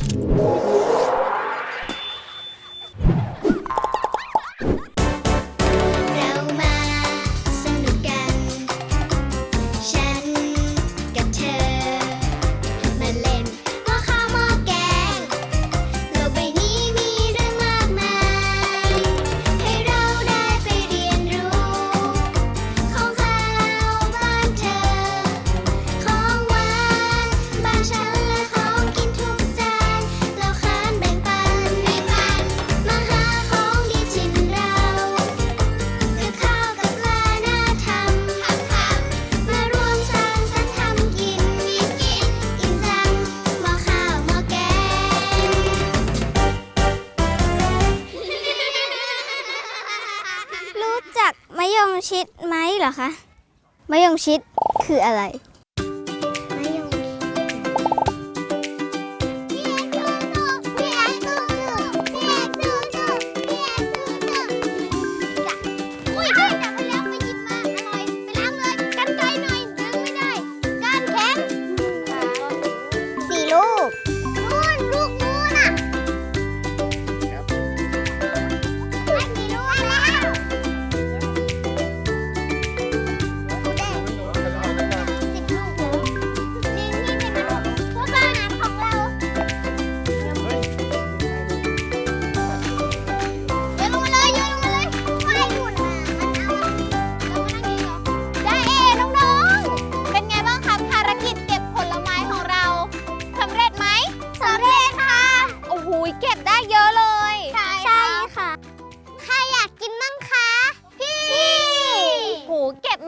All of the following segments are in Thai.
Whoa. ยงชิดคืออะไร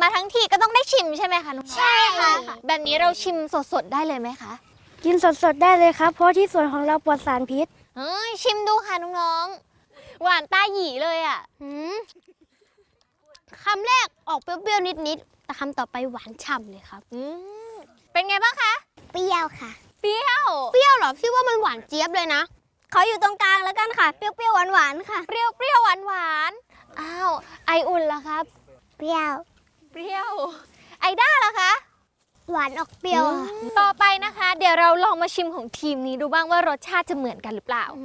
มาทั้งทีก็ต้องได้ชิมใช่ไหมคะน้องใช่ค่ะ แบบนี้เราชิมสดๆได้เลยไหมคะกินสดๆได้เลยครับ เพราะที่สวนของเราปลอดสารพิษเอ้ยชิมดูค่ะน้องๆหวานตาหยีเลยอะหืมคำแรกออกเปรี้ยวๆนิดๆแต่คำต่อไปหวานฉ่ำเลยครับ อืมเป็นไงบ้างคะเปรี้ยวค่ะ เปรี้ยวเปรี้ยวเหรอพี่ว่ามันหวานเจี๊ยบเลยนะ ขออยู่ตรงกลางแล้วกันค่ะ เปรี้ยวๆหวานๆค่ะ เปรี้ยวเปรี้ยวหวานหวานๆอ้าวไออุ่นล่ะครับ เปรี้ยว เปรี้ยว ไอด้าล่ะคะ หวานออกเปรี้ยวค่ะต่อไปนะคะ เดี๋ยวเราลองมาชิมของทีมนี้ดูบ้างว่ารสชาติจะเหมือนกันหรือเปล่าอื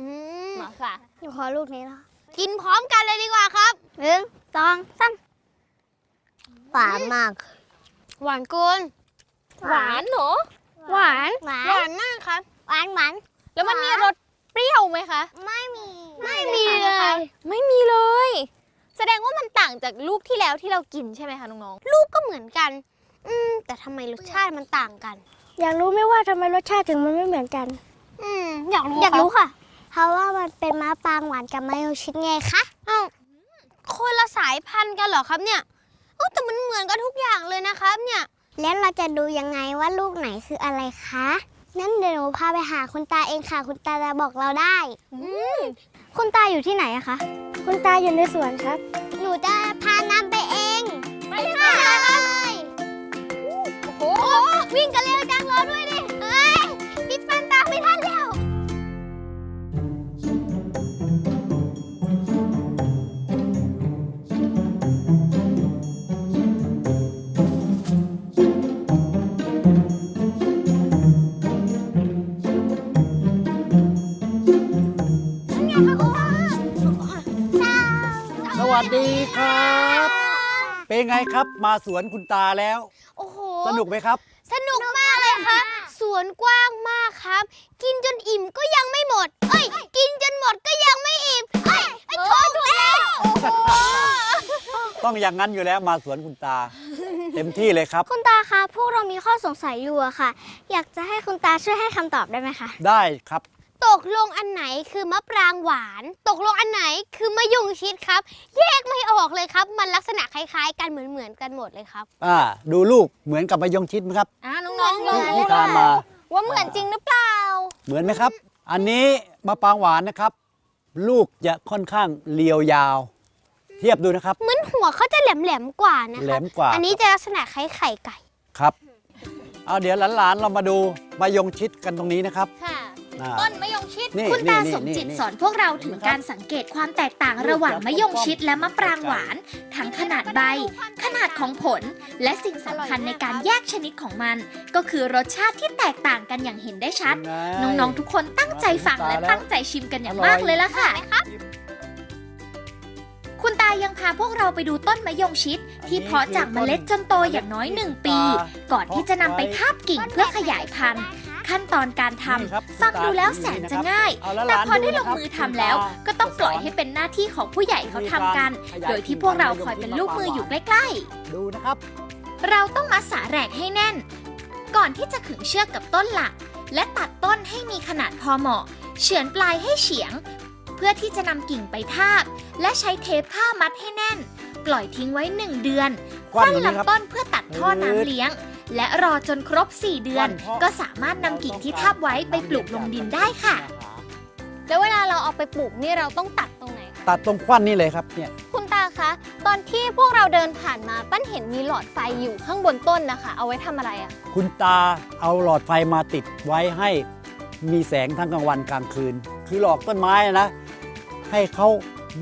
มมาค่ะ หนูขอลูกนี้แล้วกินพร้อมกันเลยดีกว่าครับหนึ่งสองสามหวานมาก หวานเกินหวานเหรอหวานหวานหวานมากครับ หวานหวานแล้วมันมีรสเปรี้ยวไหมคะ ไม่มี ไม่มีเลย ไม่มีเลย แสดงว่ามันต่างจากลูกที่แล้วที่เรากินใช่ไหมคะน้องลูกก็เหมือนกัน อืม แต่ทำไมรสชาติมันต่างกัน อยากรู้ไหมว่าทำไมรสชาติถึงมันไม่เหมือนกัน อืม อยากรู้อยากรู้ค่ะ เพราะว่ามันเป็นมะปรางหวานกับมะยงชิดไงคะอ้าวคนละสายพันธุ์กันเหรอครับเนี่ยโอ้แต่มันเหมือนกันทุกอย่างเลยนะครับ เนี่ย แล้วเราจะดูยังไงว่าลูกไหนคืออะไรคะ นั่นเดี๋ยวหนูพาไปหาคุณตาเองค่ะ คุณตาจะบอกเราได้ คุณตาอยู่ที่ไหนอะคะ คุณตาอยู่ในสวนครับ หนูจะพานำไปเอง ไปค่ะโอ้โหวิ่งกันเร็วจังรอด้วยดิเอ้ย เป็นไงครับมาสวนคุณตาแล้ว โอ้โห สนุกไหมครับ สนุกมากเลยครับ สวนกว้างมากครับ กินจนอิ่มก็ยังไม่หมด เอ้ย กินจนหมดก็ยังไม่อิ่ม เอ้ยไอ้ถูกแล้วต้องอย่างนั้นอยู่แล้วมาสวนคุณตา เต็มที่เลยครับ คุณตาคะพวกเรามีข้อสงสัยอยู่อะค่ะ อยากจะให้คุณตาช่วยให้คำตอบได้ไหมคะ ได้ครับ ตกลงอันไหนคือมะปรางหวาน ตกลงอันไหนคือมะยุงชิดครับ แยกไม่ออกเลยครับ มันลักษณะคล้ายๆ กันเหมือนๆกันหมดเลยครับอ่าดูลูกเหมือนกับมะยงชิดไหมครับๆอ่าน้องๆลองที่ทานมา ว่าเหมือนจริงหรือเปล่า เหมือนไหมครับ อันนี้มะปรางหวานนะครับ ลูกจะค่อนข้างเรียวยาว เทียบดูนะครับ เหมือนหัวเขาจะแหลมๆกว่านะแหลครับมกว่าอันนี้จะลักษณะคล้ายไข่ไก่ครับ เอาเดี๋ยวหลานๆเรามาดูมะยงชิดกันตรงนี้นะครับ ค่ะ อ่า ต้นมะยงชิด นี่คุณตานี่สมจิตนี่ สอนพวกเราถึงการสังเกตความแตกต่างระหว่างมะยงชิดและมะปรางหวาน ทั้งขนาดใบ ขนาดของผล และสิ่งสำคัญในการแยกชนิดของมัน ก็คือรสชาติที่แตกต่างกันอย่างเห็นได้ชัด น้องๆทุกคนตั้งใจฟังและตั้งใจชิมกันอย่างมากเลยล่ะค่ะ คุณตายังพาพวกเราไปดูต้นมะยงชิด ที่เพาะจากเมล็ดจนโตอย่างน้อยหนึ่งปี ก่อนที่จะนำไปทาบกิ่งเพื่อขยายพันธุ์ ขั้นตอนการทำฟังดูแล้วแสนจะง่ายแต่พอได้ลงมือทำแล้วก็ต้องปล่อยให้เป็นหน้าที่ของผู้ใหญ่เขาทำกันโดยที่พวกเราคอยเป็นลูกมืออยู่ใกล้ดูนะครับๆเราต้องมัดสาแหรกให้แน่น ก่อนที่จะขึงเชือกกับต้นหลัก และตัดต้นให้มีขนาดพอเหมาะ เฉือนปลายให้เฉียง เพื่อที่จะนำกิ่งไปทาบ และใช้เทปผ้ามัดให้แน่น ปล่อยทิ้งไว้1เดือนควันคตรงนี้ครับลำต้นเพื่อตัดท่อน้ำเลี้ยง และรอจนครบ 4 เดือนควันเพราะก็สามารถนำกิ่งที่ทาบไว้ไปปลูกลงดินได้ค่ะ แล้วเวลาเราเอาไปปลูกนี่เราต้องตัดตรงไหนคะตัดตรงควันนี่เลยครับเนี่ยคุณตาคะตอนที่พวกเราเดินผ่านมาปั้นเห็นมีหลอดไฟอยู่ข้างบนต้นนะคะ เอาไว้ทำอะไรอะคุณตาเอาหลอดไฟมาติดไว้ให้มีแสงทั้งกลางวันกลางคืน คือหลอกต้นไม้นะ ให้เขา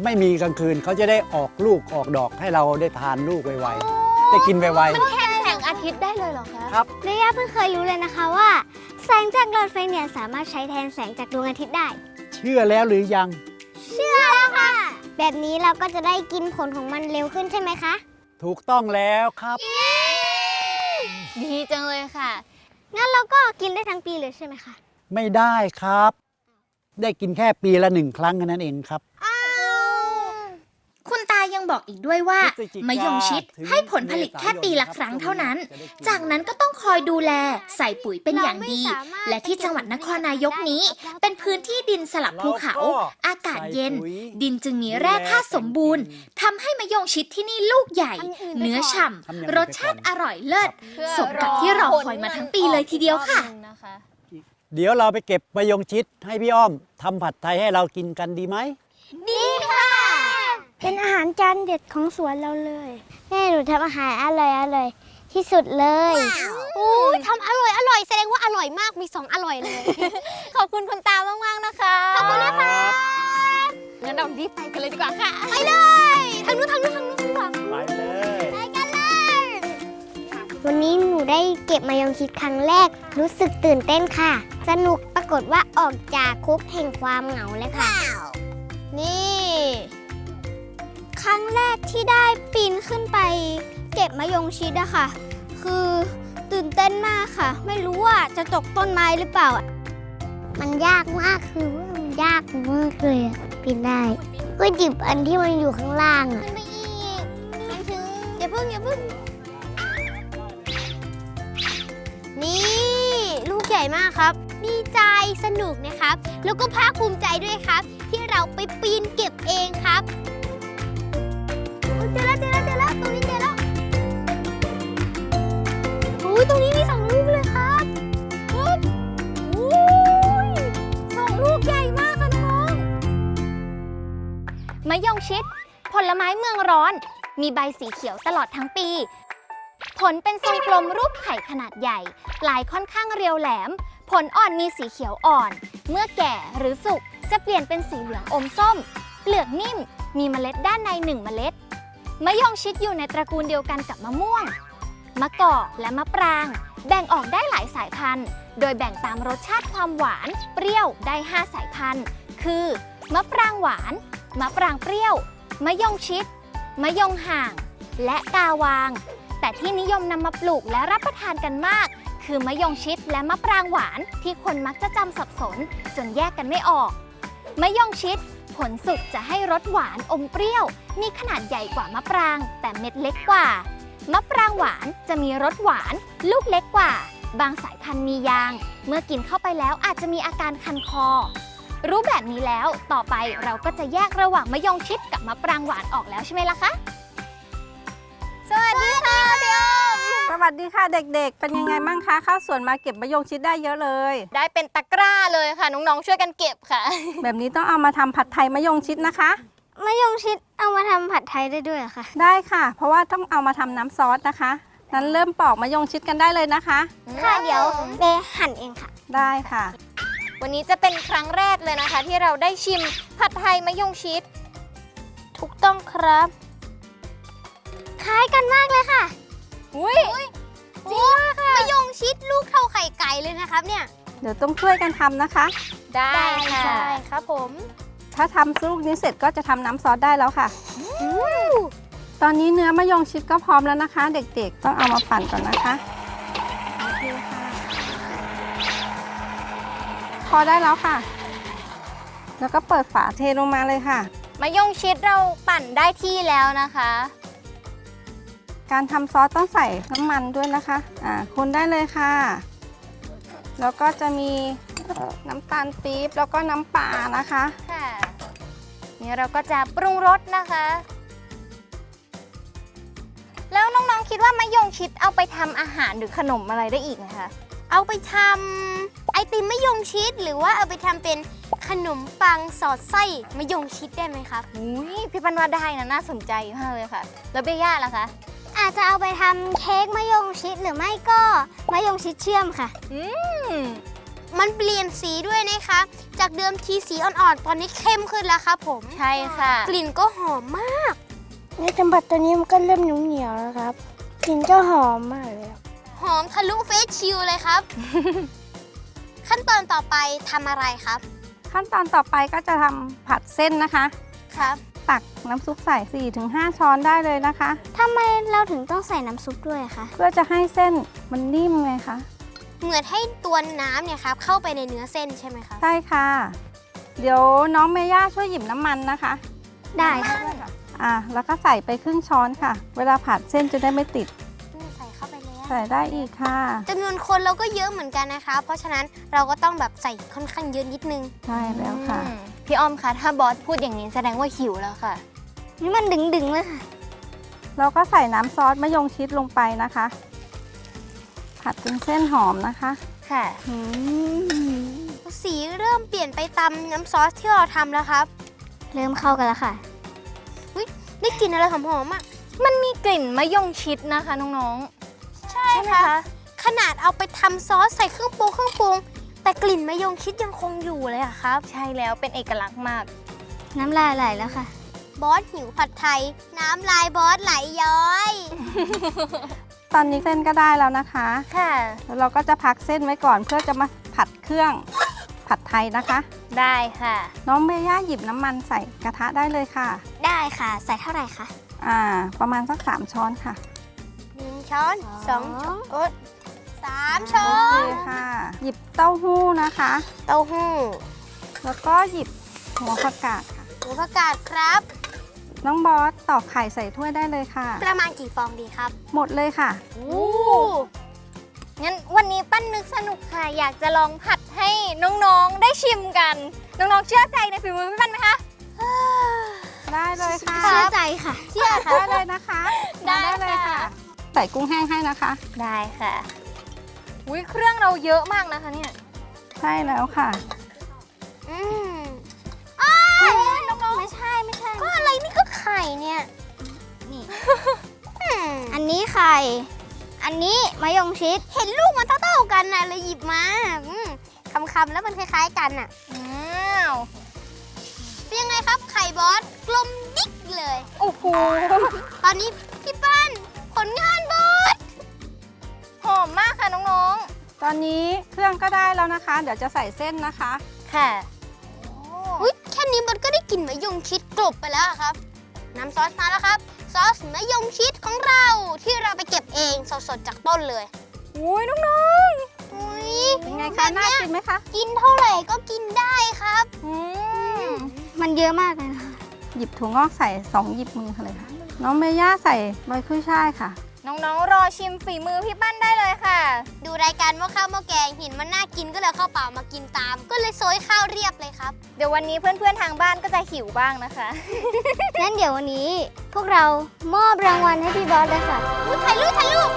ไม่มีกลางคืนเขาจะได้ออกลูกออกดอกให้เราได้ทานลูกไวๆได้กินไวมันแทนแสงอา ทิตย์ได้เลยเหรอคะๆครับเรย่าเพิ่งเคยรู้เลยนะคะว่า แสงจากหลอดไฟเนี่ยสามารถใช้แทนแสงจากดวงอาทิตย์ได้ เชื่อแล้วหรือยัง เชื่อแล้วค่ะ แบบนี้เราก็จะได้กินผลของมันเร็วขึ้นใช่ไหมคะ ถูกต้องแล้วครับ ดีจังเลยค่ะ งั้นเราก็กินได้ทั้งปีเลยใช่ไหมคะ ไม่ได้ครับ ได้กินแค่ปีละหนึ่งครั้งแค่นั้นเองครับ คุณตายังบอกอีกด้วยว่าพฤศจิกามะยงชิดถึงให้ผลผลิตแค่ปีละครั้งเท่านั้น จากนั้นก็ต้องคอยดูแลใส่ปุ๋ยเป็นอย่างดีเราไม่สามารถและที่จังหวัดนครนายกนี้ เป็นพื้นที่ดินสลับภูเขา อากาศเย็นใส่ปุ๋ยดินจึงมีแร่ธาตุสมบูรณ์ทำให้มะยงชิดที่นี่ลูกใหญ่อันอื่นไปก่อนเนื้อฉ่ทำอย่างอื่นำไปก่อนรสชาติอร่อยเลิศเพื่อสมกับที่รอคอยมาทั้งปีเลยทีเดียวค่ะรอผลมันออกอีกรอบหนึ่งนะคะเดี๋ยวเราไปเก็บมะยงชิดให้พี่อ้อมทำผัดไทยให้เรากินกันดีไหมดีค่ะ เป็นอาหารจานเด็ดของสวนเราเลยแม่หนูทำอาหารอร่อยอร่อยที่สุดเลยอู้ยทำอร่อยอร่อยแสดงว่าอร่อยมากมีสองอร่อยเลย ขอบคุณคุณตามากๆนะคะ ขอบคุณนะคะงั้นเรารีบไปกันเลยดีกว่าค่ะ ไปเลยทางนู้นทางนู้นทางนู้นดีกว่าไปเลยไปกันเลย วันนี้หนูได้เก็บมายงชิดครั้งแรก รู้สึกตื่นเต้นค่ะ สนุกปรากฏว่าออกจากคุกแห่งความเหงาเลยค่ะ นี่ ครั้งแรกที่ได้ปีนขึ้นไป เก็บมะยงชิดอะค่ะ คือตื่นเต้นมากค่ะ ไม่รู้ว่าจะตกต้นไม้หรือเปล่า มันยากมากคือว่ามันยากมากเลยอะปีนได้ ก็หยิบอันที่มันอยู่ข้างล่างอะขึ้นไปอีกไม่ถึงอย่าพึ่งอย่าพึ่งนี่ ลูกใหญ่มากครับ ดีใจสนุกนะครับ แล้วก็ภาคภูมิใจด้วยครับ ที่เราไปปีนเก็บเองครับ เจอแล้วเจอแล้วเจอแล้วตรงนี้เจอแล้วโอ้ยตรงนี้มีสองลูกเลยครับปึ๊บอุ้ยสองลูกใหญ่มากค่ะน้องมะยงชิด ผลไม้เมืองร้อน มีใบสีเขียวตลอดทั้งปี ผลเป็นทรงกลมรูปไข่ขนาดใหญ่ ปลายค่อนข้างเรียวแหลม ผลอ่อนมีสีเขียวอ่อน เมื่อแก่หรือสุกจะเปลี่ยนเป็นสีเหลืองอมส้ม เปลือกนิ่ม มีเมล็ดด้านในหนึ่งเมล็ด มะยงชิดอยู่ในตระกูลเดียวกันกับมะม่วง มะกอกและมะปราง แบ่งออกได้หลายสายพันธุ์ โดยแบ่งตามรสชาติความหวาน เปรี้ยวได้ 5 สายพันธุ์ คือ มะปรางหวาน มะปรางเปรี้ยว มะยงชิด มะยงห่าง และกาวาง แต่ที่นิยมนำมาปลูกและรับประทานกันมาก คือมะยงชิดและมะปรางหวานที่คนมักจะจำสับสน จนแยกกันไม่ออก มะยงชิด ผลสุกจะให้รสหวานอมเปรี้ยว มีขนาดใหญ่กว่ามะปราง แต่เม็ดเล็กกว่า มะปรางหวานจะมีรสหวาน ลูกเล็กกว่า บางสายพันธุ์มียาง เมื่อกินเข้าไปแล้วอาจจะมีอาการคันคอ รู้แบบนี้แล้วต่อไปเราก็จะแยกระหว่างมะยงชิดกับมะปรางหวานออกแล้วใช่ไหมล่ะคะ วัสดีค่ะเด็กๆ เป็นยังไงบ้างคะเข้าสวนมาเก็บมะยงชิดได้เยอะเลย ได้เป็นตะกร้าเลยค่ะ น้องๆช่วยกันเก็บค่ะ แบบนี้ต้องเอามาทำผัดไทยมะยงชิดนะคะ มะยงชิดเอามาทำผัดไทยได้ด้วยเหรอคะได้ค่ะ เพราะว่าต้องเอามาทำน้ำซอสนะคะนั้นเริ่มปอกมะยงชิดกันได้เลยนะคะ ค่ะเดี๋ยวเบหั่นเองค่ะ ได้ค่ะ วันนี้จะเป็นครั้งแรกเลยนะคะ ที่เราได้ชิมผัดไทยมะยงชิดถูกต้องครับ คล้ายกันมากเลยค่ะ อุ้ยจริงมากค่ะมะยงชิดลูกเท่าไข่ไก่เลยนะครับเนี่ย เดี๋ยวต้องช่วยกันทำนะคะ ได้ค่ะใช่ครับผม ถ้าทำลูกนี้เสร็จก็จะทำน้ำซอสได้แล้วค่ะ ตอนนี้เนื้อมะยงชิดก็พร้อมแล้วนะคะ เด็กๆ ต้องเอามาปั่นก่อนนะคะ โอเคค่ะ พอได้แล้วค่ะ แล้วก็เปิดฝาเทลงมาเลยค่ะ มะยงชิดเราปั่นได้ที่แล้วนะคะ การทำซอสต้องใส่น้ำมันด้วยนะคะอ่าคนได้เลยค่ะ แล้วก็จะมีน้ำตาลปี๊บแล้วก็น้ำปลานะคะ ค่ะนี่เราก็จะปรุงรสนะคะ แล้วน้องๆคิดว่ามะยงชิดเอาไปทำอาหารหรือขนมอะไรได้อีกไหมคะ เอาไปทำไอติมมะยงชิดหรือว่าเอาไปทำเป็นขนมปังสอดไส้มะยงชิดได้ไหมครับอุ้ยพี่ปันว่าได้นะน่าสนใจมากเลยค่ะ แล้วเบย่าล่ะคะ อาจจะเอาไปทำเค้กมะยงชิดหรือไม่ก็มะยงชิดเชื่อมค่ะ อืมมันเปลี่ยนสีด้วยนะคะ จากเดิมทีสีอ่อนๆ ตอนนี้เข้มขึ้นแล้วครับผมใช่ค่ะ กลิ่นก็หอมมาก ในจังหวัดตัวนี้มันก็เริ่มเหนียวๆแล้วครับกลิ่นก็หอมมากเลยครับหอมทะลุเฟสชิลเลยครับ ขั้นตอนต่อไปทำอะไรครับ ขั้นตอนต่อไปก็จะทำผัดเส้นนะคะ ครับ ตักน้ำซุปใส่ 4-5 ช้อนได้เลยนะคะ ทำไมเราถึงต้องใส่น้ำซุปด้วยคะ เพื่อจะให้เส้นมันนิ่มไงคะเหมือนให้ตัวน้ำเนี่ยครับเข้าไปในเนื้อเส้นใช่ไหมครับใช่ค่ะ เดี๋ยวน้องเมย่าช่วยหยิบน้ำมันนะคะ ได้ค่ะอ่าแล้วก็ใส่ไปครึ่งช้อนค่ะ เวลาผัดเส้นจะได้ไม่ติด ใส่เข้าไปแล้วใส่ได้อีกค่ะจำนวนคนเราก็เยอะเหมือนกันนะคะ เพราะฉะนั้นเราก็ต้องแบบใส่ค่อนข้างเยอะนิดนึง ใช่แล้วค่ะ อืม พี่อ้อมคะถ้าบอสพูดอย่างนี้แสดงว่าหิวแล้วค่ะ นี่มันดึงๆเลยค่ะ เราก็ใส่น้ำซอสมะยงชิดลงไปนะคะ ผัดจนเส้นหอมนะคะ ค่ะสีเริ่มเปลี่ยนไปตามน้ำซอสที่เราทำแล้วครับเริ่มเข้ากันแล้วค่ะ ได้กลิ่นอะไรหอมๆอะ มันมีกลิ่นมะยงชิดนะคะน้องใช่ๆใช่ไหมค่ะคะ ขนาดเอาไปทำซอสใส่เครื่องปรุงเครื่องปรุง แต่กลิ่นมะยงชิดยังคงอยู่เลยอะครับ ใช่แล้วเป็นเอกลักษณ์มาก น้ำลายไหลแล้วค่ะ บอสหิวผัดไทย น้ำลายบอสไหลย้อย ตอนนี้เส้นก็ได้แล้วนะคะค่ะ แล้วเราก็จะพักเส้นไว้ก่อนเพื่อจะมาผัดเครื่องผัดไทยนะคะ ได้ค่ะ น้องเมย่าหยิบน้ำมันใส่กระทะได้เลยค่ะ ได้ค่ะ ใส่เท่าไหร่คะอ่า ประมาณสัก 3 ช้อนค่ะ หนึ่งช้อนสองช้อนโอ๊ย สามช้อโอน เคค่ะ หยิบเต้าหู้นะคะ เต้าหู้แล้วก็หยิบหัวผักกาดค่ะ หมูผักกาดครับ น้องบอสตอกไข่ใส่ถ้วยได้เลยค่ะ ประมาณกี่ฟองดีครับหมดเลยค่ะ โอ้งั้นวันนี้ปั้นนึกสนุกค่ะ อยากจะลองผัดให้น้องๆได้ชิมกัน น้องๆเชื่อใจในฝีมือพี่ปั้นไหมคะ ได้เลยค่ะ เชื่อใจค่ะ เชื่อค่ะ ได้เลยนะคะได้เลยค่ะค่ะใส่กุ้งแห้งให้นะคะ ได้ค่ะ อุ้ยเครื่องเราเยอะมากนะคะเนี่ย ใช่แล้วค่ะ อืมอ้ายน้องๆไม่ใช่ไม่ใช่ ก็อะไรนี่ก็ไข่เนี่ย นี่ อันนี้ไข่ อันนี้มะยงชิด เห็นลูกมันเท่าๆกันน่ะเลยหยิบมาอืมคำๆแล้วมันคล้ายๆกันน่ะอ้าวเป็นยังไงครับไข่บอสกลมดิ๊กเลย โอ้โห ตอนนี้ หอมมากค่ะน้องตอนนี้เครื่องก็ได้แล้วนะคะ เดี๋ยวจะใส่เส้นนะคะ ๆ ค่ะ อุ้ยแค่นี้มันก็ได้กลิ่นมะยงชิดกลบไปแล้วอะครับน้ำซอสมาแล้วครับ ซอสมะยงชิดของเราที่เราไปเก็บเองสดๆจากต้นเลยอุ้ยน้องอุ้ยเป็นไงแบคะบน่าเนี้ยกินไหมคะ กินเท่าไหร่ก็กินได้ครับๆอืม มันเยอะมากเลยนะหยิบถั่วงอกใส่สองหยิบมือค่ะเลยค่ะ น้องเมย่าใส่ใบกุ้ยช่ายค่ะ น้องๆ รอชิมฝีมือพี่ปั้นได้เลยค่ะ ดูรายการหม้อข้าวหม้อแกงเห็นมันน่ากินก็เลยเอาเข้าเปล่ามากินตาม ก็เลยโซยข้าวเรียบเลยครับ เดี๋ยววันนี้เพื่อนๆ ทางบ้านก็จะหิวบ้างนะคะ งั้นเดี๋ยววันนี้พวกเรามอบรางวัลให้พี่บอสเลยค่ะถ่ายรูปถ่ายรูป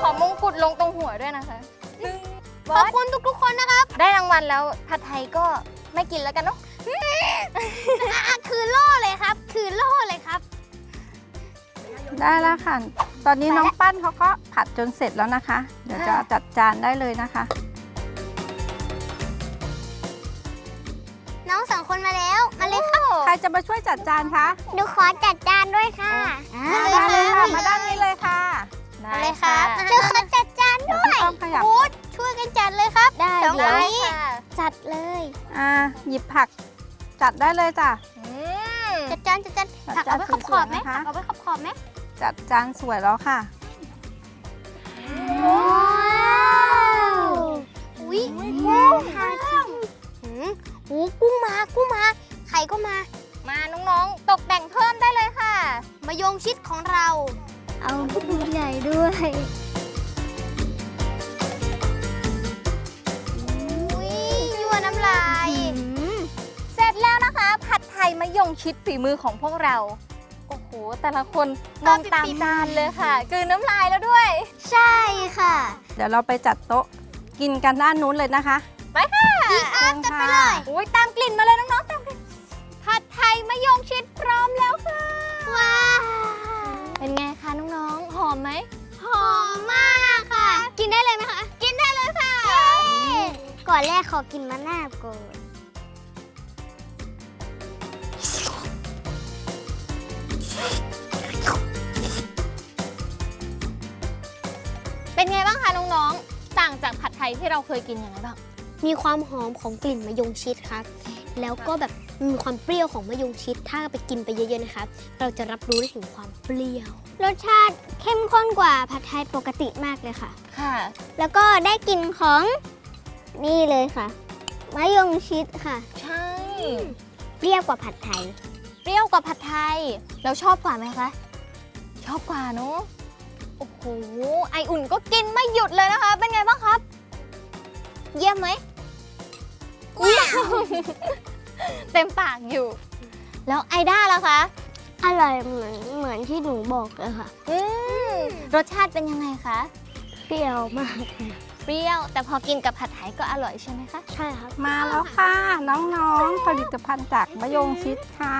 ขอมงกุฎลงตรงหัวด้วยนะคะบขออบสคุณทุกๆ คนนะครับ ได้รางวัลแล้วผัดไทยก็ไม่กินแล้วกันเนาะอะคือโล่เลยครับ คือโล่เลยครับ ได้แล้วค่ะ ตอนนี้น้องปั้นเขาก็ผัดจนเสร็จแล้วนะคะ เดี๋ยวจะจัดจานได้เลยนะคะ น้องสองคนมาแล้ว มาเลยค่ะใครจะมาช่วยจัดจานคะ หนูขอจัดจานด้วยค่ะมาด้านนี้ค่ะ มาด้านนี้เลยค่ะ ได้เลยครับหนูขอจัดจานด้วยโอ้ช่วยกันจัดเลยครับ ได้เลยจัดเลย อ่า หยิบผัก จัดได้เลยจ้ะจัดจานจัดจานผักเอาไปขอบขอบไหมผักเอาไปขอบขอบไหม จัดจานสวยแล้วค่ะ ว้าวอุ้ยกุ้งหืมหูกุ้งมา กุ้งมา ไข่ก็มา มาน้องๆ ตกแต่งเพิ่มได้เลยค่ะ มายงชิดของเรา เอาลูกใหญ่ด้วยอุ้ยยั่วน้ำลาย เสร็จแล้วนะคะ ผัดไทยมะยงชิดฝีมือของพวกเรา โอ้โหแต่ละคนมองตามจานเลยค่ะกลืนน้ำลายแล้วด้วย ใช่ค่ะ เดี๋ยวเราไปจัดโต๊ะกินกันด้านนู้นเลยนะคะ ไปค่ะเชิญค่ะอุ้ยตามกลิ่นมาเลยน้องๆตามกลิ่นผัดไทยมะยงชิดพร้อมแล้วค่ะว้าวเป็นไงคะน้องๆหอมไหมหอมมากค่ะ กินได้เลยไหมคะกินได้เลยค่ะก่อนแรกขอกินมะนาวก่อน เป็นไงบ้างคะน้องๆ ต่างจากผัดไทยที่เราเคยกินยังไงบ้าง มีความหอมของกลิ่นมะยงชิดครับ แล้วก็แบบมีความเปรี้ยวของมะยงชิด ถ้าไปกินไปเยอะๆนะครับ เราจะรับรู้ได้ถึงความเปรี้ยว รสชาติเข้มข้นกว่าผัดไทยปกติมากเลยค่ะ ค่ะ แล้วก็ได้กลิ่นของนี่เลยค่ะมะยงชิดค่ะ ใช่ เปรี้ยวกว่าผัดไทย เปรี้ยวกว่าผัดไทยแล้วชอบกว่าไหมคะ ชอบกว่าเนอะ โอ้โห ไออุ่นก็กินไม่หยุดเลยนะคะ เป็นไงบ้างครับ เยี่ยมไหมเยี่ยมเต็มปากอยู่ แล้วไอด้าล่ะคะ อร่อยเหมือนเหมือนที่หนูบอกเลยค่ะ อืมรสชาติเป็นยังไงคะ เปรี้ยวมากเปรี้ยว แต่พอกินกับผัดไทยก็อร่อยใช่ไหมคะ ใช่ครับมาแล้วค่ะ น้องๆ ผลิตภัณฑ์จากมะยงชิดค่ะ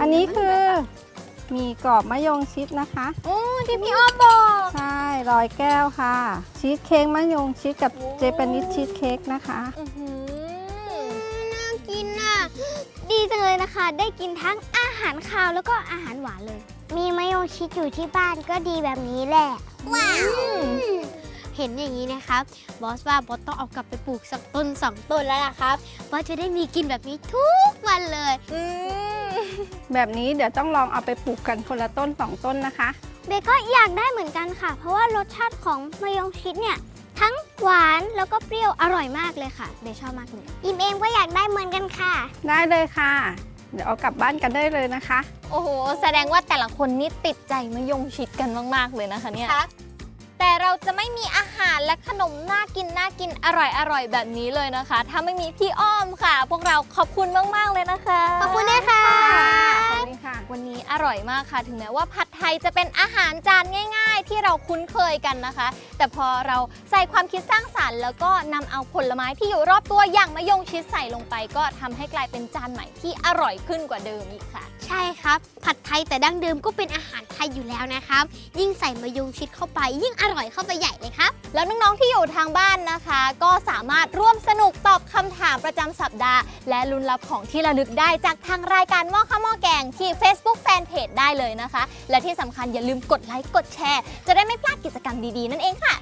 อันนี้คือ มีกรอบมะยงชิดนะคะ โอ้ที่พี่อ้อมบอก ใช่รอยแก้วค่ะ ชีสเค้กมะยงชิดกับเจแปนิสชีสเค้กนะคะ อื้อหือน่ากินอะ ดีจังเลยนะคะ ได้กินทั้งอาหารคาวแล้วก็อาหารหวานเลย มีมะยงชิดอยู่ที่บ้านก็ดีแบบนี้แหละ ว้าว เห็นอย่างนี้นะครับบอสว่าบอสต้องเอากลับไปปลูกสักต้นสองต้นแล้วล่ะครับบอสจะได้มีกินแบบนี้ทุกวันเลยอืมแบบนี้เดี๋ยวต้องลองเอาไปปลูกกันคนละต้นสองต้นนะคะ เบก็อยากได้เหมือนกันค่ะ เพราะว่ารสชาติของมะยงชิดเนี่ย ทั้งหวานแล้วก็เปรี้ยวอร่อยมากเลยค่ะเบชอบมากเลยอิมเองก็อยากได้เหมือนกันค่ะ ได้เลยค่ะ เดี๋ยวเอากลับบ้านกันได้เลยนะคะ โอ้โห แสดงว่าแต่ละคนนี่ติดใจมะยงชิดกันมาก ๆ เลยนะคะเนี่ย แต่เราจะไม่มีอาหารและขนมน่ากินน่ากินอร่อยอร่อยแบบนี้เลยนะคะ ถ้าไม่มีพี่อ้อมค่ะ พวกเราขอบคุณมาก ๆ เลยนะคะ ขอบคุณนะคะขอบคุณค่ะ วันนี้อร่อยมากค่ะ ถึงแม้ว่าผัด ไทยจะเป็นอาหารจานง่าย ๆ ที่เราคุ้นเคยกันนะคะ แต่พอเราใส่ความคิดสร้างสรรค์ แล้วก็นำเอาผลไม้ที่อยู่รอบตัวอย่างมะยงชิดใส่ลงไป ก็ทำให้กลายเป็นจานใหม่ที่อร่อยขึ้นกว่าเดิมอีกค่ะ ใช่ครับ ผัดไทยแต่ดั้งเดิมก็เป็นอาหารไทยอยู่แล้วนะครับ ยิ่งใส่มะยงชิดเข้าไป ยิ่งอร่อยเข้าไปใหญ่เลยครับแล้วน้องๆที่อยู่ทางบ้านนะคะ ก็สามารถร่วมสนุกตอบคำถามประจำสัปดาห์ และลุ้นรับของที่ระลึกได้จากทางรายการหม้อข้าวหม้อแกงที่ Facebook Fanpage ได้เลยนะคะ และที่สำคัญอย่าลืมกดไลค์กดแชร์ จะได้ไม่พลาดกิจกรรมดีๆ นั่นเองค่ะ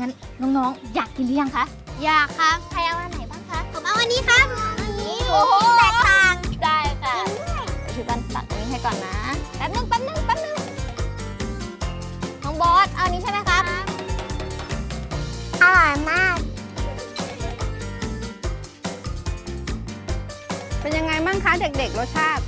งั้นน้องๆ อยากกินหรือยังคะ อยากครับใครเอาอันไหนบ้างคะ ผมเอาอันนี้ครับอันนี้โอ้โห แตกต่าง ได้ค่ะถือกันตัดอันนี้ให้ก่อนนะ แป๊บนึงแป๊บนึงแป๊บนึงน้องบอสเอาอันนี้ใช่ไหมครับ อร่อยมาก เป็นยังไงบ้างคะเด็กๆรสชาติ